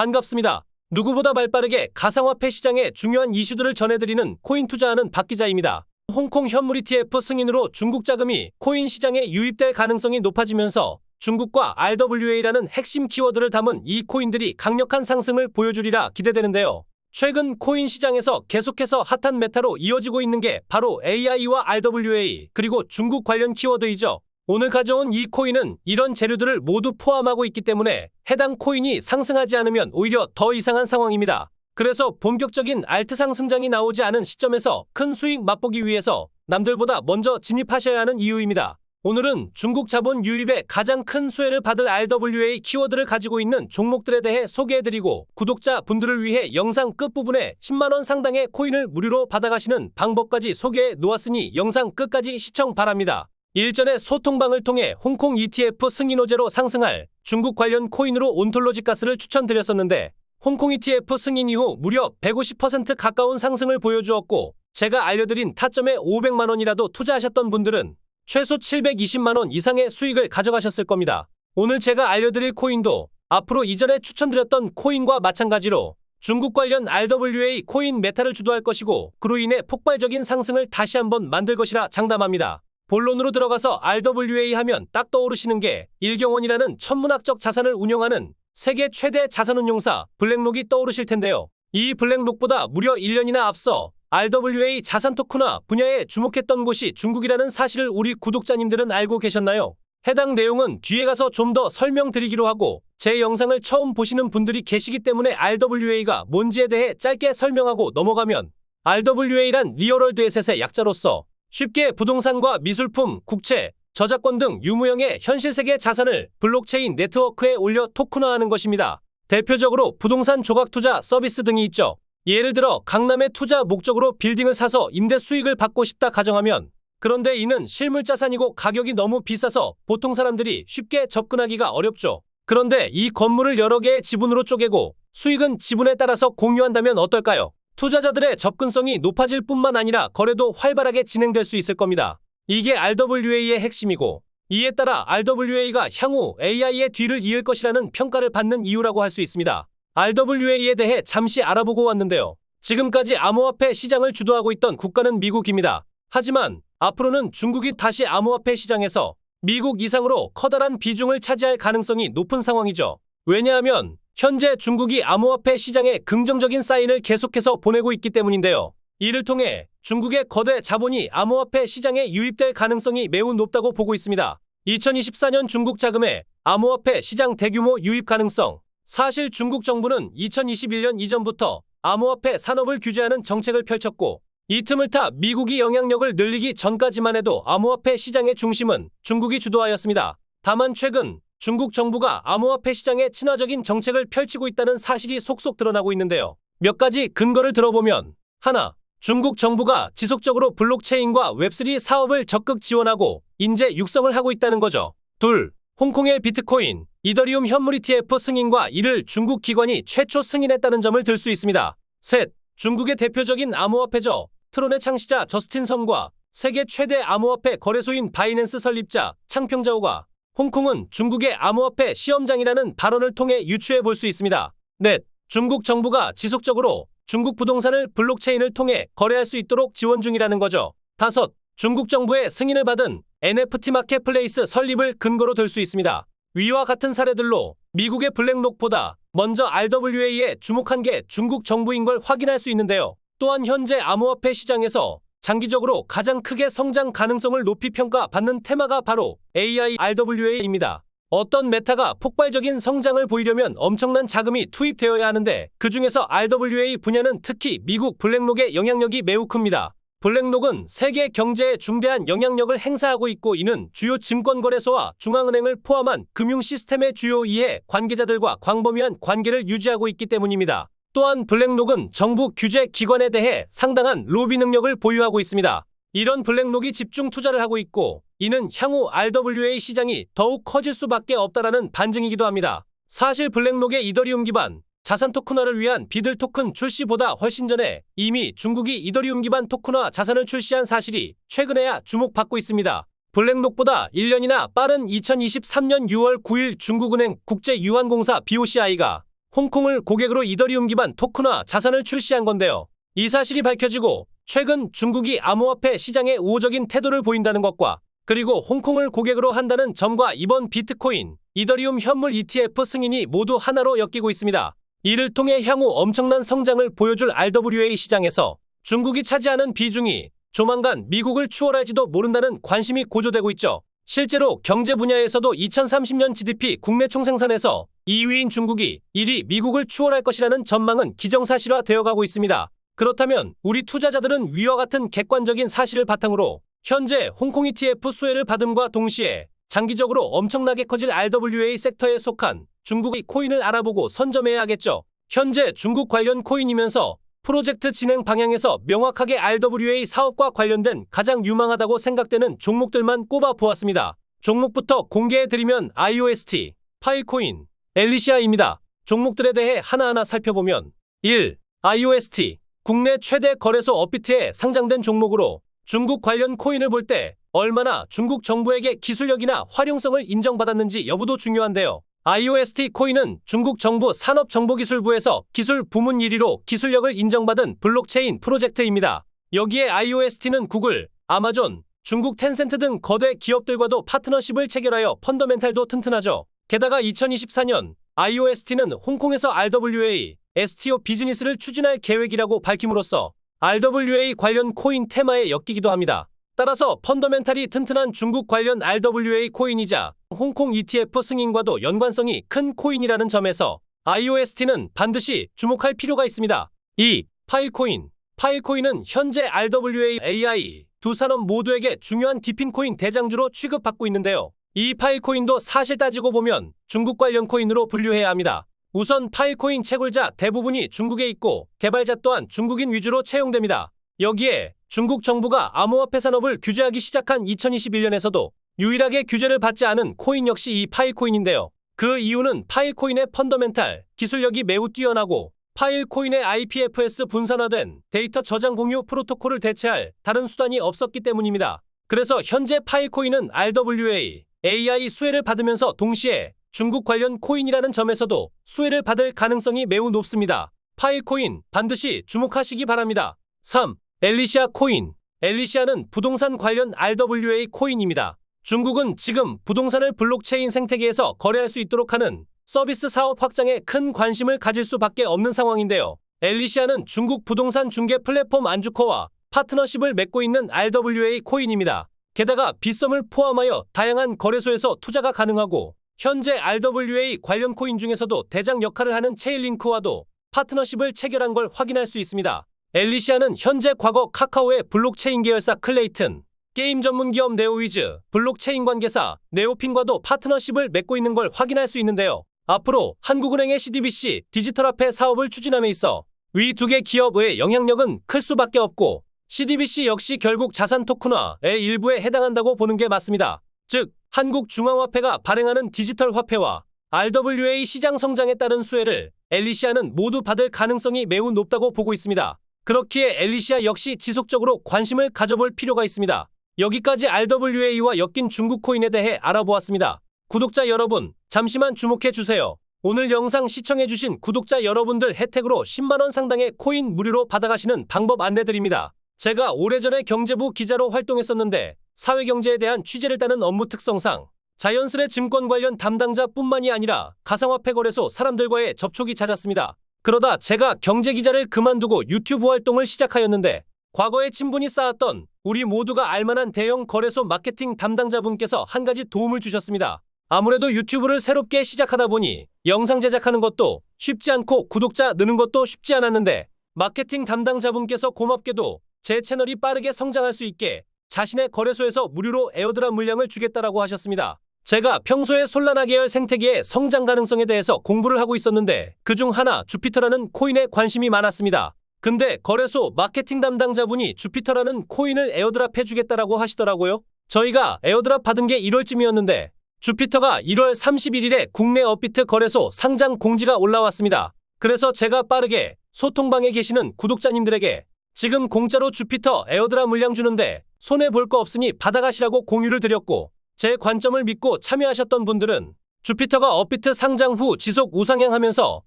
반갑습니다. 누구보다 발빠르게 가상화폐 시장의 중요한 이슈들을 전해드리는 코인 투자하는 박 기자입니다. 홍콩 현물 ETF 승인으로 중국 자금이 코인 시장에 유입될 가능성이 높아지면서 중국과 RWA라는 핵심 키워드를 담은 이 코인들이 강력한 상승을 보여주리라 기대되는데요. 최근 코인 시장에서 계속해서 핫한 메타로 이어지고 있는 게 바로 AI와 RWA 그리고 중국 관련 키워드이죠. 오늘 가져온 이 코인은 이런 재료들을 모두 포함하고 있기 때문에 해당 코인이 상승하지 않으면 오히려 더 이상한 상황입니다. 그래서 본격적인 알트 상승장이 나오지 않은 시점에서 큰 수익 맛보기 위해서 남들보다 먼저 진입하셔야 하는 이유입니다. 오늘은 중국 자본 유입에 가장 큰 수혜를 받을 RWA 키워드를 가지고 있는 종목들에 대해 소개해드리고 구독자 분들을 위해 영상 끝부분에 10만원 상당의 코인을 무료로 받아가시는 방법까지 소개해 놓았으니 영상 끝까지 시청 바랍니다. 일전에 소통방을 통해 홍콩 ETF 승인 호재로 상승할 중국 관련 코인으로 온톨로지 가스를 추천드렸었는데 홍콩 ETF 승인 이후 무려 150% 가까운 상승을 보여주었고 제가 알려드린 타점에 500만 원이라도 투자하셨던 분들은 최소 720만원 이상의 수익을 가져가셨을 겁니다. 오늘 제가 알려드릴 코인도 앞으로 이전에 추천드렸던 코인과 마찬가지로 중국 관련 RWA 코인 메타를 주도할 것이고 그로 인해 폭발적인 상승을 다시 한번 만들 것이라 장담합니다. 본론으로 들어가서 RWA 하면 딱 떠오르시는 게 일경원이라는 천문학적 자산을 운영하는 세계 최대 자산운용사 블랙록이 떠오르실 텐데요. 이 블랙록보다 무려 1년이나 앞서 RWA 자산 토큰화 분야에 주목했던 곳이 중국이라는 사실을 우리 구독자님들은 알고 계셨나요? 해당 내용은 뒤에 가서 좀 더 설명드리기로 하고 제 영상을 처음 보시는 분들이 계시기 때문에 RWA가 뭔지에 대해 짧게 설명하고 넘어가면 RWA란 리얼월드 에셋의 약자로서 쉽게 부동산과 미술품, 국채, 저작권 등 유무형의 현실 세계 자산을 블록체인 네트워크에 올려 토큰화하는 것입니다. 대표적으로 부동산 조각 투자 서비스 등이 있죠. 예를 들어 강남에 투자 목적으로 빌딩을 사서 임대 수익을 받고 싶다 가정하면 그런데 이는 실물 자산이고 가격이 너무 비싸서 보통 사람들이 쉽게 접근하기가 어렵죠. 그런데 이 건물을 여러 개의 지분으로 쪼개고 수익은 지분에 따라서 공유한다면 어떨까요? 투자자들의 접근성이 높아질 뿐만 아니라 거래도 활발하게 진행될 수 있을 겁니다. 이게 RWA의 핵심이고 이에 따라 RWA가 향후 AI의 뒤를 이을 것이라는 평가를 받는 이유라고 할 수 있습니다. RWA에 대해 잠시 알아보고 왔는데요. 지금까지 암호화폐 시장을 주도하고 있던 국가는 미국입니다. 하지만 앞으로는 중국이 다시 암호화폐 시장에서 미국 이상으로 커다란 비중을 차지할 가능성이 높은 상황이죠. 왜냐하면 현재 중국이 암호화폐 시장에 긍정적인 사인을 계속해서 보내고 있기 때문인데요. 이를 통해 중국의 거대 자본이 암호화폐 시장에 유입될 가능성이 매우 높다고 보고 있습니다. 2024년 중국 자금의 암호화폐 시장 대규모 유입 가능성. 사실 중국 정부는 2021년 이전부터 암호화폐 산업을 규제하는 정책을 펼쳤고 이 틈을 타 미국이 영향력을 늘리기 전까지만 해도 암호화폐 시장의 중심은 중국이 주도하였습니다. 다만 최근 중국 정부가 암호화폐 시장에 친화적인 정책을 펼치고 있다는 사실이 속속 드러나고 있는데요. 몇 가지 근거를 들어보면 하나, 중국 정부가 지속적으로 블록체인과 웹3 사업을 적극 지원하고 인재 육성을 하고 있다는 거죠. 둘, 홍콩의 비트코인, 이더리움 현물 ETF 승인과 이를 중국 기관이 최초 승인했다는 점을 들 수 있습니다. 셋, 중국의 대표적인 암호화폐죠. 트론의 창시자 저스틴 섬과 세계 최대 암호화폐 거래소인 바이낸스 설립자 창평자오가 홍콩은 중국의 암호화폐 시험장이라는 발언을 통해 유추해 볼 수 있습니다. 넷, 중국 정부가 지속적으로 중국 부동산을 블록체인을 통해 거래할 수 있도록 지원 중이라는 거죠. 다섯, 중국 정부의 승인을 받은 NFT 마켓플레이스 설립을 근거로 들 수 있습니다. 위와 같은 사례들로 미국의 블랙록보다 먼저 RWA에 주목한 게 중국 정부인 걸 확인할 수 있는데요. 또한 현재 암호화폐 시장에서 장기적으로 가장 크게 성장 가능성을 높이 평가받는 테마가 바로 AI RWA입니다. 어떤 메타가 폭발적인 성장을 보이려면 엄청난 자금이 투입되어야 하는데 그 중에서 RWA 분야는 특히 미국 블랙록의 영향력이 매우 큽니다. 블랙록은 세계 경제에 중대한 영향력을 행사하고 있고 이는 주요 증권거래소와 중앙은행을 포함한 금융 시스템의 주요 이해 관계자들과 광범위한 관계를 유지하고 있기 때문입니다. 또한 블랙록은 정부 규제 기관에 대해 상당한 로비 능력을 보유하고 있습니다. 이런 블랙록이 집중 투자를 하고 있고 이는 향후 RWA 시장이 더욱 커질 수밖에 없다라는 반증이기도 합니다. 사실 블랙록의 이더리움 기반 자산 토큰화를 위한 비들 토큰 출시보다 훨씬 전에 이미 중국이 이더리움 기반 토큰화 자산을 출시한 사실이 최근에야 주목받고 있습니다. 블랙록보다 1년이나 빠른 2023년 6월 9일 중국은행 국제유한공사 BOCI가 홍콩을 고객으로 이더리움 기반 토큰화 자산을 출시한 건데요. 이 사실이 밝혀지고 최근 중국이 암호화폐 시장에 우호적인 태도를 보인다는 것과 그리고 홍콩을 고객으로 한다는 점과 이번 비트코인, 이더리움 현물 ETF 승인이 모두 하나로 엮이고 있습니다. 이를 통해 향후 엄청난 성장을 보여줄 RWA 시장에서 중국이 차지하는 비중이 조만간 미국을 추월할지도 모른다는 관심이 고조되고 있죠. 실제로 경제 분야에서도 2030년 GDP 국내 총생산에서 2위인 중국이 1위 미국을 추월할 것이라는 전망은 기정사실화 되어가고 있습니다. 그렇다면 우리 투자자들은 위와 같은 객관적인 사실을 바탕으로 현재 홍콩 ETF 수혜를 받음과 동시에 장기적으로 엄청나게 커질 RWA 섹터에 속한 중국의 코인을 알아보고 선점해야겠죠. 현재 중국 관련 코인이면서 프로젝트 진행 방향에서 명확하게 RWA 사업과 관련된 가장 유망하다고 생각되는 종목들만 꼽아 보았습니다. 종목부터 공개해드리면 IOST, 파일코인, 엘리시아입니다. 종목들에 대해 하나하나 살펴보면 1. IOST 국내 최대 거래소 업비트에 상장된 종목으로 중국 관련 코인을 볼 때 얼마나 중국 정부에게 기술력이나 활용성을 인정받았는지 여부도 중요한데요. IOST 코인은 중국 정부 산업정보기술부에서 기술 부문 1위로 기술력을 인정받은 블록체인 프로젝트입니다. 여기에 IOST는 구글, 아마존, 중국 텐센트 등 거대 기업들과도 파트너십을 체결하여 펀더멘탈도 튼튼하죠. 게다가 2024년 IOST는 홍콩에서 RWA, STO 비즈니스를 추진할 계획이라고 밝힘으로써 RWA 관련 코인 테마에 엮이기도 합니다. 따라서 펀더멘탈이 튼튼한 중국 관련 RWA 코인이자 홍콩 ETF 승인과도 연관성이 큰 코인이라는 점에서 IOST는 반드시 주목할 필요가 있습니다. 2. 파일코인 파일코인은 현재 RWA, AI 두 산업 모두에게 중요한 디핀 코인 대장주로 취급받고 있는데요. 이 파일코인도 사실 따지고 보면 중국 관련 코인으로 분류해야 합니다. 우선 파일코인 채굴자 대부분이 중국에 있고 개발자 또한 중국인 위주로 채용됩니다. 여기에 중국 정부가 암호화폐 산업을 규제하기 시작한 2021년에서도 유일하게 규제를 받지 않은 코인 역시 이 파일코인인데요. 그 이유는 파일코인의 펀더멘탈, 기술력이 매우 뛰어나고 파일코인의 IPFS 분산화된 데이터 저장 공유 프로토콜을 대체할 다른 수단이 없었기 때문입니다. 그래서 현재 파일코인은 RWA, AI 수혜를 받으면서 동시에 중국 관련 코인이라는 점에서도 수혜를 받을 가능성이 매우 높습니다. 파일코인 반드시 주목하시기 바랍니다. 3. 엘리시아 코인 엘리시아는 부동산 관련 RWA 코인입니다. 중국은 지금 부동산을 블록체인 생태계에서 거래할 수 있도록 하는 서비스 사업 확장에 큰 관심을 가질 수밖에 없는 상황인데요. 엘리시아는 중국 부동산 중개 플랫폼 안주커와 파트너십을 맺고 있는 RWA 코인입니다. 게다가 빗썸을 포함하여 다양한 거래소에서 투자가 가능하고 현재 RWA 관련 코인 중에서도 대장 역할을 하는 체일링크와도 파트너십을 체결한 걸 확인할 수 있습니다. 엘리시아는 현재 과거 카카오의 블록체인 계열사 클레이튼, 게임 전문 기업 네오위즈, 블록체인 관계사 네오핀과도 파트너십을 맺고 있는 걸 확인할 수 있는데요. 앞으로 한국은행의 CDBC 디지털화폐 사업을 추진함에 있어 위 두 개 기업의 영향력은 클 수밖에 없고 CDBC 역시 결국 자산 토큰화의 일부에 해당한다고 보는 게 맞습니다. 즉, 한국중앙화폐가 발행하는 디지털 화폐와 RWA 시장 성장에 따른 수혜를 엘리시아는 모두 받을 가능성이 매우 높다고 보고 있습니다. 그렇기에 엘리시아 역시 지속적으로 관심을 가져볼 필요가 있습니다. 여기까지 RWA와 엮인 중국 코인에 대해 알아보았습니다. 구독자 여러분, 잠시만 주목해 주세요. 오늘 영상 시청해주신 구독자 여러분들 혜택으로 10만원 상당의 코인 무료로 받아가시는 방법 안내드립니다. 제가 오래전에 경제부 기자로 활동했었는데 사회경제에 대한 취재를 따는 업무 특성상 자연스레 증권 관련 담당자뿐만이 아니라 가상화폐 거래소 사람들과의 접촉이 잦았습니다. 그러다 제가 경제 기자를 그만두고 유튜브 활동을 시작하였는데 과거에 친분이 쌓았던 우리 모두가 알만한 대형 거래소 마케팅 담당자분께서 한 가지 도움을 주셨습니다. 아무래도 유튜브를 새롭게 시작하다 보니 영상 제작하는 것도 쉽지 않고 구독자 느는 것도 쉽지 않았는데 마케팅 담당자분께서 고맙게도 제 채널이 빠르게 성장할 수 있게 자신의 거래소에서 무료로 에어드랍 물량을 주겠다라고 하셨습니다. 제가 평소에 솔라나 계열 생태계의 성장 가능성에 대해서 공부를 하고 있었는데 그중 하나 주피터라는 코인에 관심이 많았습니다. 근데 거래소 마케팅 담당자분이 주피터라는 코인을 에어드랍 해주겠다라고 하시더라고요. 저희가 에어드랍 받은 게 1월쯤이었는데 주피터가 1월 31일에 국내 업비트 거래소 상장 공지가 올라왔습니다. 그래서 제가 빠르게 소통방에 계시는 구독자님들에게 지금 공짜로 주피터 에어드랍 물량 주는데 손해 볼 거 없으니 받아가시라고 공유를 드렸고 제 관점을 믿고 참여하셨던 분들은 주피터가 업비트 상장 후 지속 우상향하면서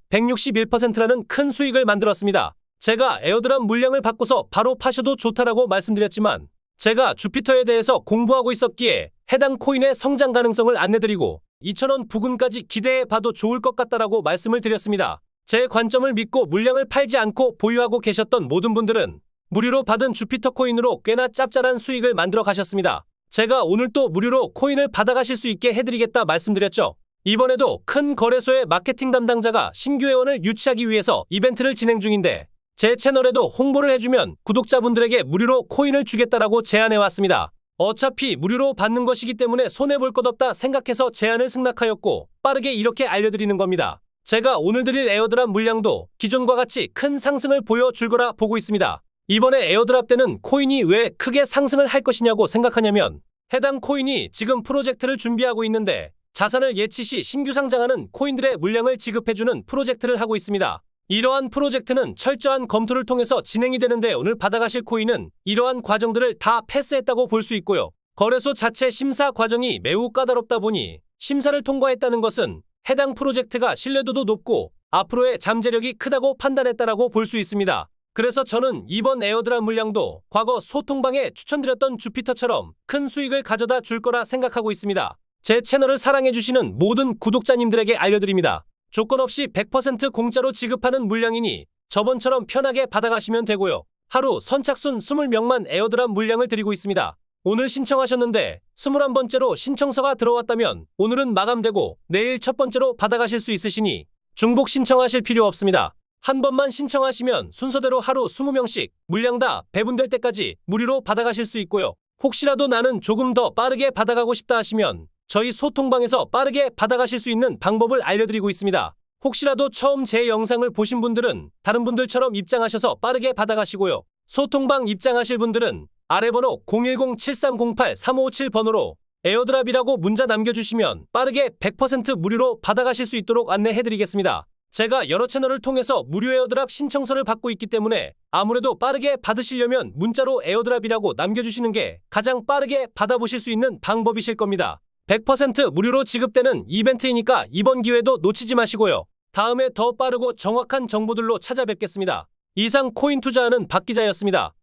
161%라는 큰 수익을 만들었습니다. 제가 에어드랍 물량을 받고서 바로 파셔도 좋다라고 말씀드렸지만 제가 주피터에 대해서 공부하고 있었기에 해당 코인의 성장 가능성을 안내드리고 2,000원 부근까지 기대해 봐도 좋을 것 같다라고 말씀을 드렸습니다. 제 관점을 믿고 물량을 팔지 않고 보유하고 계셨던 모든 분들은 무료로 받은 주피터 코인으로 꽤나 짭짤한 수익을 만들어 가셨습니다. 제가 오늘 또 무료로 코인을 받아가실 수 있게 해드리겠다 말씀드렸죠. 이번에도 큰 거래소의 마케팅 담당자가 신규 회원을 유치하기 위해서 이벤트를 진행 중인데 제 채널에도 홍보를 해주면 구독자분들에게 무료로 코인을 주겠다라고 제안해 왔습니다. 어차피 무료로 받는 것이기 때문에 손해볼 것 없다 생각해서 제안을 승낙하였고 빠르게 이렇게 알려드리는 겁니다. 제가 오늘 드릴 에어드랍 물량도 기존과 같이 큰 상승을 보여줄 거라 보고 있습니다. 이번에 에어드랍 때는 코인이 왜 크게 상승을 할 것이냐고 생각하냐면 해당 코인이 지금 프로젝트를 준비하고 있는데 자산을 예치 시 신규 상장하는 코인들의 물량을 지급해주는 프로젝트를 하고 있습니다. 이러한 프로젝트는 철저한 검토를 통해서 진행이 되는데 오늘 받아가실 코인은 이러한 과정들을 다 패스했다고 볼 수 있고요. 거래소 자체 심사 과정이 매우 까다롭다 보니 심사를 통과했다는 것은 해당 프로젝트가 신뢰도도 높고 앞으로의 잠재력이 크다고 판단했다라고 볼 수 있습니다. 그래서 저는 이번 에어드랍 물량도 과거 소통방에 추천드렸던 주피터처럼 큰 수익을 가져다 줄 거라 생각하고 있습니다. 제 채널을 사랑해주시는 모든 구독자님들에게 알려드립니다. 조건 없이 100% 공짜로 지급하는 물량이니 저번처럼 편하게 받아가시면 되고요. 하루 선착순 20명만 에어드랍 물량을 드리고 있습니다. 오늘 신청하셨는데 21번째로 신청서가 들어왔다면 오늘은 마감되고 내일 첫 번째로 받아가실 수 있으시니 중복 신청하실 필요 없습니다. 한 번만 신청하시면 순서대로 하루 20명씩 물량 다 배분될 때까지 무료로 받아가실 수 있고요. 혹시라도 나는 조금 더 빠르게 받아가고 싶다 하시면 저희 소통방에서 빠르게 받아가실 수 있는 방법을 알려드리고 있습니다. 혹시라도 처음 제 영상을 보신 분들은 다른 분들처럼 입장하셔서 빠르게 받아가시고요. 소통방 입장하실 분들은 아래 번호 010-7308-3557번호로 에어드랍이라고 문자 남겨주시면 빠르게 100% 무료로 받아가실 수 있도록 안내해드리겠습니다. 제가 여러 채널을 통해서 무료 에어드랍 신청서를 받고 있기 때문에 아무래도 빠르게 받으시려면 문자로 에어드랍이라고 남겨주시는 게 가장 빠르게 받아보실 수 있는 방법이실 겁니다. 100% 무료로 지급되는 이벤트이니까 이번 기회도 놓치지 마시고요. 다음에 더 빠르고 정확한 정보들로 찾아뵙겠습니다. 이상 코인 투자하는 박 기자였습니다.